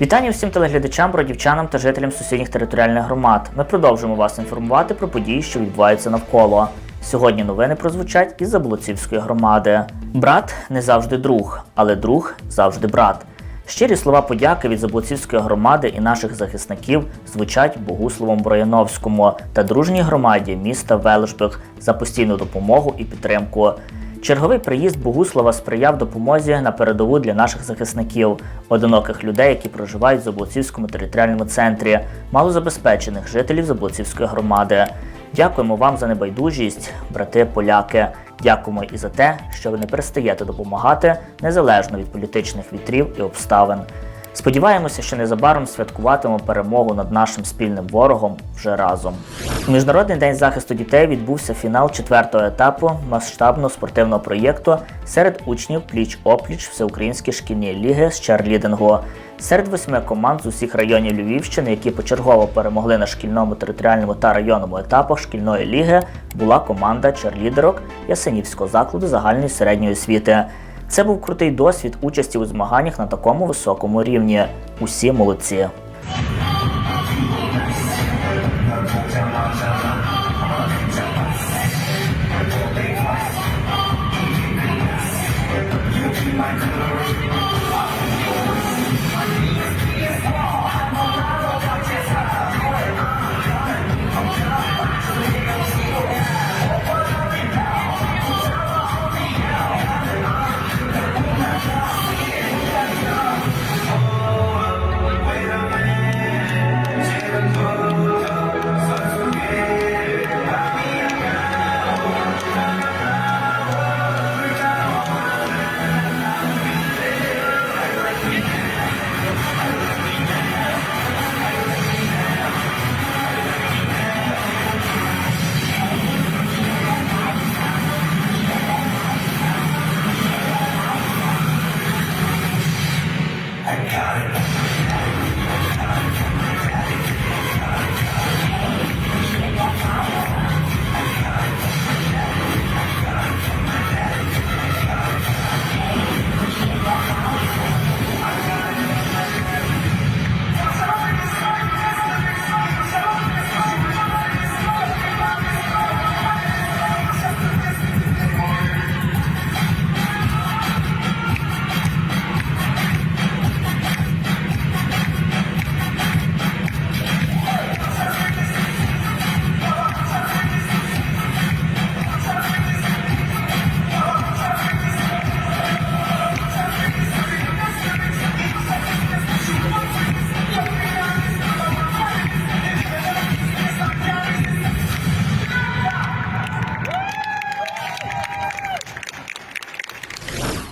Вітання всім телеглядачам, бродівчанам та жителям сусідніх територіальних громад. Ми продовжуємо вас інформувати про події, що відбуваються навколо. Сьогодні новини прозвучать із Заблоцівської громади. Брат не завжди друг, але друг завжди брат. Щирі слова подяки від Заблоцівської громади і наших захисників звучать Богусловом Брояновському та дружній громаді міста Велшбек за постійну допомогу і підтримку. Черговий приїзд Богуслава сприяв допомозі на передову для наших захисників, одиноких людей, які проживають в Заблоцівському територіальному центрі, малозабезпечених жителів Заблоцівської громади. Дякуємо вам за небайдужість, брати поляки. Дякуємо і за те, що ви не перестаєте допомагати незалежно від політичних вітрів і обставин. Сподіваємося, що незабаром святкуватимемо перемогу над нашим спільним ворогом вже разом. У Міжнародний день захисту дітей відбувся фінал четвертого етапу масштабного спортивного проєкту серед учнів пліч-опліч Всеукраїнські шкільні ліги з чарлідингу. Серед восьми команд з усіх районів Львівщини, які почергово перемогли на шкільному територіальному та районному етапах шкільної ліги, була команда черлідерок Ясенівського закладу загальної середньої освіти. Це був крутий досвід участі у змаганнях на такому високому рівні. Усі молодці. –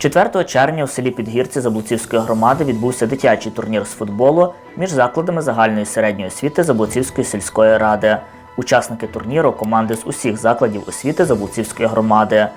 4 червня у селі Підгірці Заблуцівської громади відбувся дитячий турнір з футболу між закладами загальної середньої освіти Заблуцівської сільської ради. Учасники турніру команди з усіх закладів освіти Заблуцівської громади.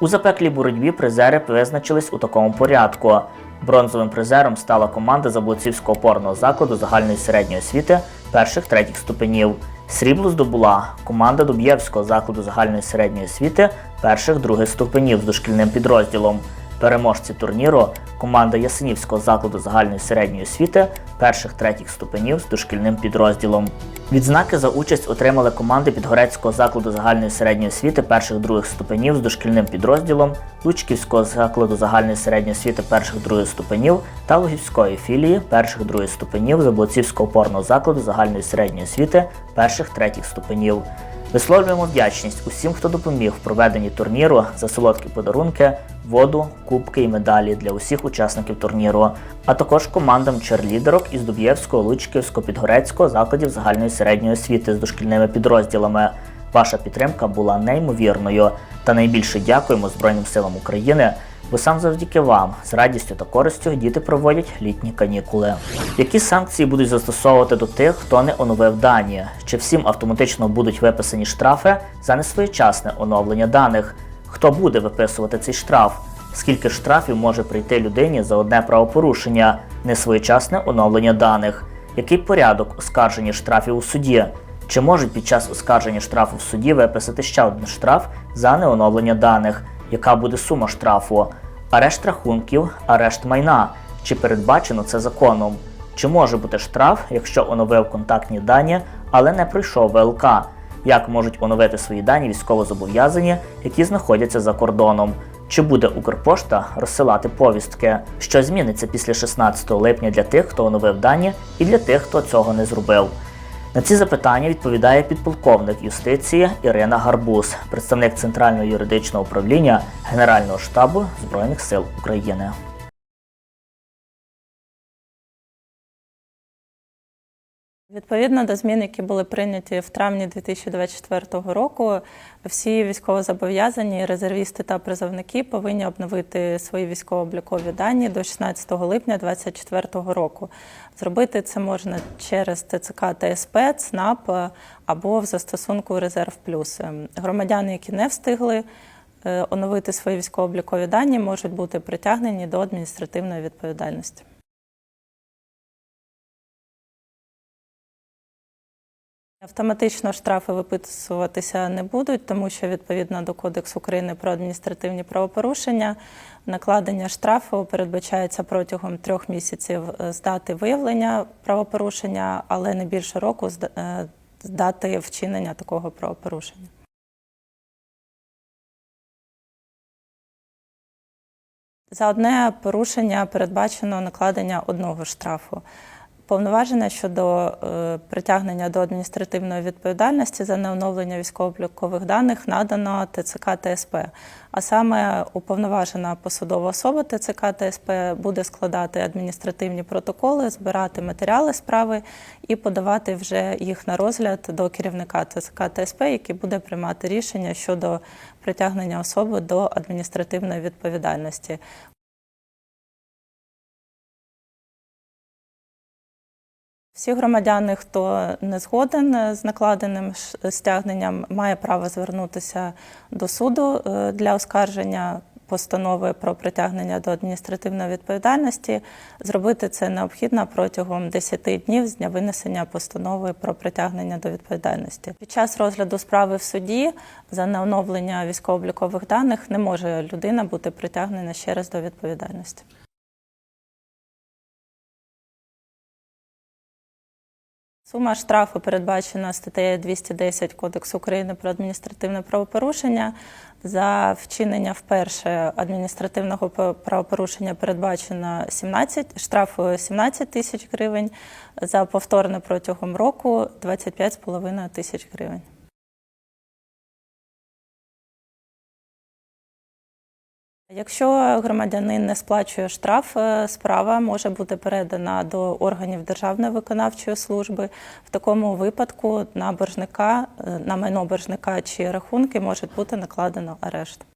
У запеклій боротьбі призери визначились у такому порядку. Бронзовим призером стала команда Заблуцівського опорного закладу загальної середньої освіти перших третіх ступенів. Срібло здобула команда Дуб'євського закладу загальної середньої освіти перших других ступенів з дошкільним підрозділом. Переможці турніру команда Ясенівського закладу загальної середньої освіти перших третіх ступенів з дошкільним підрозділом. Відзнаки за участь отримали команди Підгорецького закладу загальної середньої освіти перших других ступенів з дошкільним підрозділом, Лучківського закладу загальної середньої освіти перших других ступенів та Лугівської філії перших других ступенів Заблоцівського опорного закладу загальної середньої освіти перших третіх ступенів. Висловлюємо вдячність усім, хто допоміг в проведенні турніру за солодкі подарунки, воду, кубки і медалі для усіх учасників турніру, а також командам черлідерок із Дуб'євського, Лучківського, Підгорецького закладів загальної середньої освіти з дошкільними підрозділами. Ваша підтримка була неймовірною. Та найбільше дякуємо Збройним силам України, бо сам завдяки вам з радістю та користю діти проводять літні канікули. Які санкції будуть застосовувати до тих, хто не оновив дані? Чи всім автоматично будуть виписані штрафи за несвоєчасне оновлення даних? Хто буде виписувати цей штраф? Скільки штрафів може прийти людині за одне правопорушення, несвоєчасне оновлення даних? Який порядок оскарження штрафів у суді? Чи можуть під час оскарження штрафу в суді виписати ще один штраф за неоновлення даних? Яка буде сума штрафу? Арешт рахунків, арешт майна. Чи передбачено це законом? Чи може бути штраф, якщо оновив контактні дані, але не пройшов ВЛК? Як можуть оновити свої дані військовозобов'язані, які знаходяться за кордоном? Чи буде Укрпошта розсилати повістки? Що зміниться після 16 липня для тих, хто оновив дані, і для тих, хто цього не зробив? На ці запитання відповідає підполковник юстиції Ірина Гарбуз, представник Центрального юридичного управління Генерального штабу Збройних сил України. Відповідно до змін, які були прийняті в травні 2024 року, всі військовозобов'язані, резервісти та призовники повинні обновити свої військово-облікові дані до 16 липня 2024 року. Зробити це можна через ТЦК ТСП, ЦНАП або в застосунку Резерв Плюс. Громадяни, які не встигли е, оновити свої військово-облікові дані, можуть бути притягнені до адміністративної відповідальності. Автоматично штрафи виписуватися не будуть, тому що відповідно до Кодексу України про адміністративні правопорушення накладення штрафу передбачається протягом трьох місяців з дати виявлення правопорушення, але не більше року з е, дати вчинення такого правопорушення. За одне порушення передбачено накладення одного штрафу. Повноваження щодо е, притягнення до адміністративної відповідальності за неоновлення військово-облікових даних надано ТЦК ТСП. А саме уповноважена посадова особа ТЦК ТСП буде складати адміністративні протоколи, збирати матеріали справи і подавати вже їх на розгляд до керівника ТЦК ТСП, який буде приймати рішення щодо притягнення особи до адміністративної відповідальності. Всі громадяни, хто не згоден з накладеним стягненням, має право звернутися до суду е, для оскарження постанови про притягнення до адміністративної відповідальності. Зробити це необхідно протягом 10 днів з дня винесення постанови про притягнення до відповідальності. Під час розгляду справи в суді за неоновлення військово-облікових даних не може людина бути притягнена ще раз до відповідальності. Сума штрафу передбачена статтею 210 Кодексу України про адміністративне правопорушення. За вчинення вперше адміністративного правопорушення передбачено 17, штрафу 17 тисяч гривень, за повторне протягом року 25,5 тисяч гривень. Якщо громадянин не сплачує штраф, е, справа може бути передана до органів Державної виконавчої служби. В такому випадку на боржника, е, на майно боржника чи рахунки може бути накладено арешт.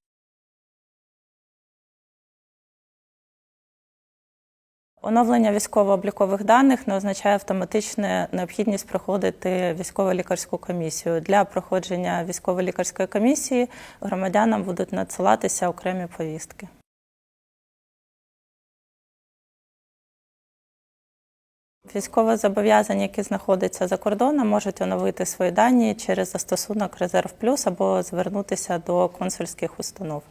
Оновлення військово-облікових даних не означає автоматичну необхідність проходити військово-лікарську комісію. Для проходження військово-лікарської комісії громадянам будуть надсилатися окремі повістки. Військовозобов'язані, які знаходяться за кордоном, можуть оновити свої дані через застосунок Резерв Плюс або звернутися до консульських установ.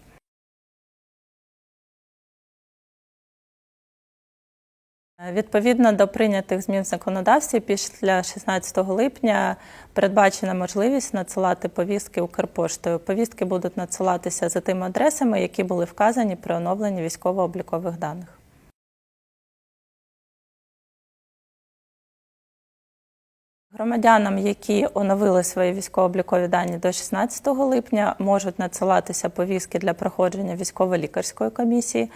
Відповідно до прийнятих змін в законодавстві, після 16 липня передбачена можливість надсилати повістки Укрпоштою. Повістки будуть надсилатися за тими адресами, які були вказані при оновленні військово-облікових даних. Громадянам, які оновили свої військово-облікові дані до 16 липня, можуть надсилатися повістки для проходження військово-лікарської комісії.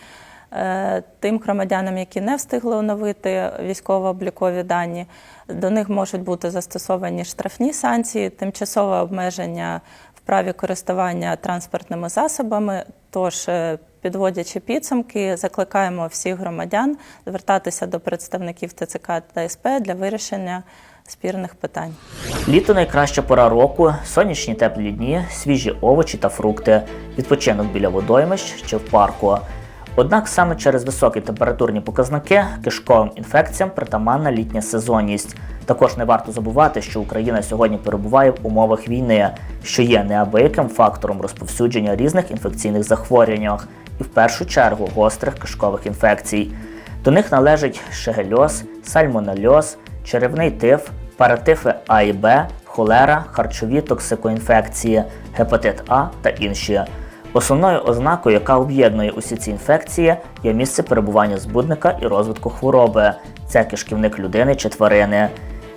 Тим громадянам, які не встигли оновити військово-облікові дані, до них можуть бути застосовані штрафні санкції, тимчасове обмеження в праві користування транспортними засобами. Тож, е, підводячи підсумки, закликаємо всіх громадян звертатися до представників ТЦК та СП для вирішення спірних питань. Літо найкраща пора року, сонячні теплі дні, свіжі овочі та фрукти, відпочинок біля водоймищ чи в парку. Однак саме через високі температурні показники кишковим інфекціям притаманна літня сезонність. Також не варто забувати, що Україна сьогодні перебуває в умовах війни, що є неабияким фактором розповсюдження різних інфекційних захворювань, і в першу чергу гострих кишкових інфекцій. До них належать шегельоз, сальмонельоз, черевний тиф, паратифи А і Б, холера, харчові токсикоінфекції, гепатит А та інші. Основною ознакою, яка об'єднує усі ці інфекції, є місце перебування збудника і розвитку хвороби. Це кишківник людини чи тварини.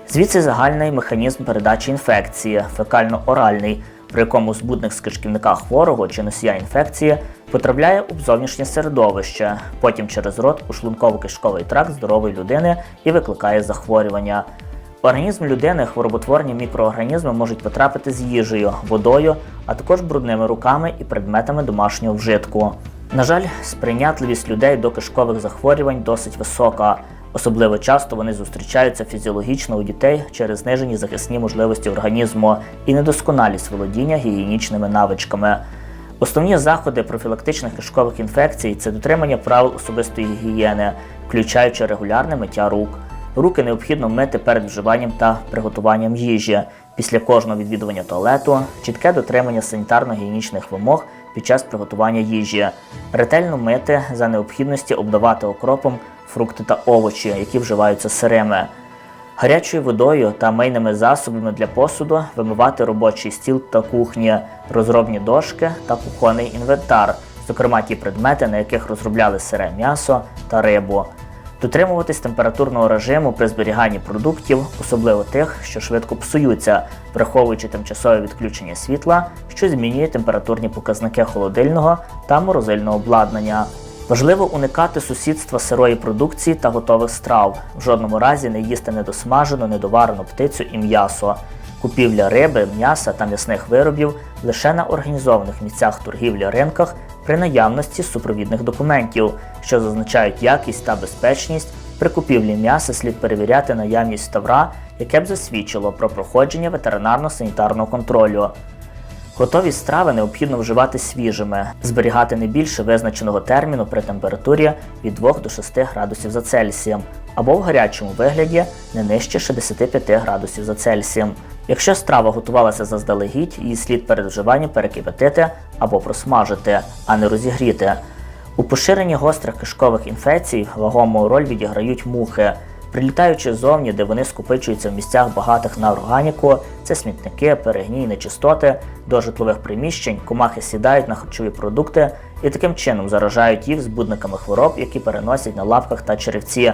Звідси загальний механізм передачі інфекції, фекально-оральний, при якому збудник з кишківника хворого чи носія інфекції потрапляє у зовнішнє середовище, потім через рот у шлунково-кишковий тракт здорової людини і викликає захворювання. В організм людини хвороботворні мікроорганізми можуть потрапити з їжею, водою, а також брудними руками і предметами домашнього вжитку. На жаль, сприйнятливість людей до кишкових захворювань досить висока. Особливо часто вони зустрічаються фізіологічно у дітей через знижені захисні можливості організму і недосконалість володіння гігієнічними навичками. Основні заходи профілактичних кишкових інфекцій це дотримання правил особистої гігієни, включаючи регулярне миття рук. Руки необхідно мити перед вживанням та приготуванням їжі, після кожного відвідування туалету, чітке дотримання санітарно-гігієнічних вимог під час приготування їжі, ретельно мити за необхідності обдавати окропом фрукти та овочі, які вживаються сирими. Гарячою водою та мийними засобами для посуду вимивати робочий стіл та кухні, розробні дошки та кухонний інвентар, зокрема ті предмети, на яких розробляли сире м'ясо та рибу. Дотримуватись температурного режиму при зберіганні продуктів, особливо тих, що швидко псуються, враховуючи тимчасове відключення світла, що змінює температурні показники холодильного та морозильного обладнання. Важливо уникати сусідства сирої продукції та готових страв. В жодному разі не їсти недосмажену, недоварену птицю і м'ясо. Купівля риби, м'яса та м'ясних виробів лише на організованих місцях торгівлі ринках при наявності супровідних документів, що зазначають якість та безпечність. При купівлі м'яса слід перевіряти наявність тавра, яке б засвідчило про проходження ветеринарно-санітарного контролю. Готові страви необхідно вживати свіжими, зберігати не більше визначеного терміну при температурі від 2 до 6 градусів за Цельсієм, або в гарячому вигляді не нижче 65 градусів за Цельсієм. Якщо страва готувалася заздалегідь, її слід перед вживанням перекипятити або просмажити, а не розігріти. У поширенні гострих кишкових інфекцій вагому роль відіграють мухи. Прилітаючи ззовні, де вони скупичуються в місцях багатих на органіку, це смітники, перегній, нечистоти, до житлових приміщень, комахи сідають на харчові продукти і таким чином заражають їх збудниками хвороб, які переносять на лапках та черевці.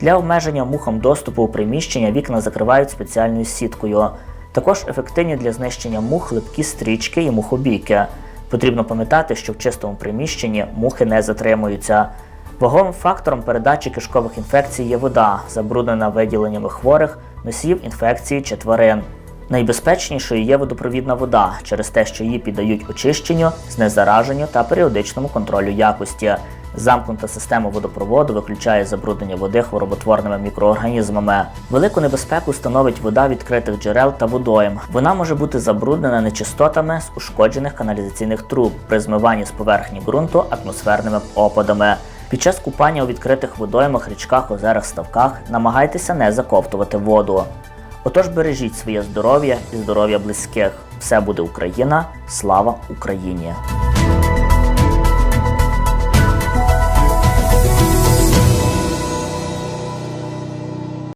Для обмеження мухам доступу у приміщення вікна закривають спеціальною сіткою. Також ефективні для знищення мух липкі стрічки і мухобійки. Потрібно пам'ятати, що в чистому приміщенні мухи не затримуються. Ваговим фактором передачі кишкових інфекцій є вода, забруднена виділеннями хворих, носіїв інфекції чи тварин. Найбезпечнішою є водопровідна вода через те, що її піддають очищенню, знезараженню та періодичному контролю якості. Замкнута система водопроводу виключає забруднення води хвороботворними мікроорганізмами. Велику небезпеку становить вода відкритих джерел та водойм. Вона може бути забруднена нечистотами з ушкоджених каналізаційних труб при змиванні з поверхні ґрунту атмосферними опадами. Під час купання у відкритих водоймах, річках, озерах, ставках намагайтеся не заковтувати воду. Отож бережіть своє здоров'я і здоров'я близьких. Все буде Україна, слава Україні!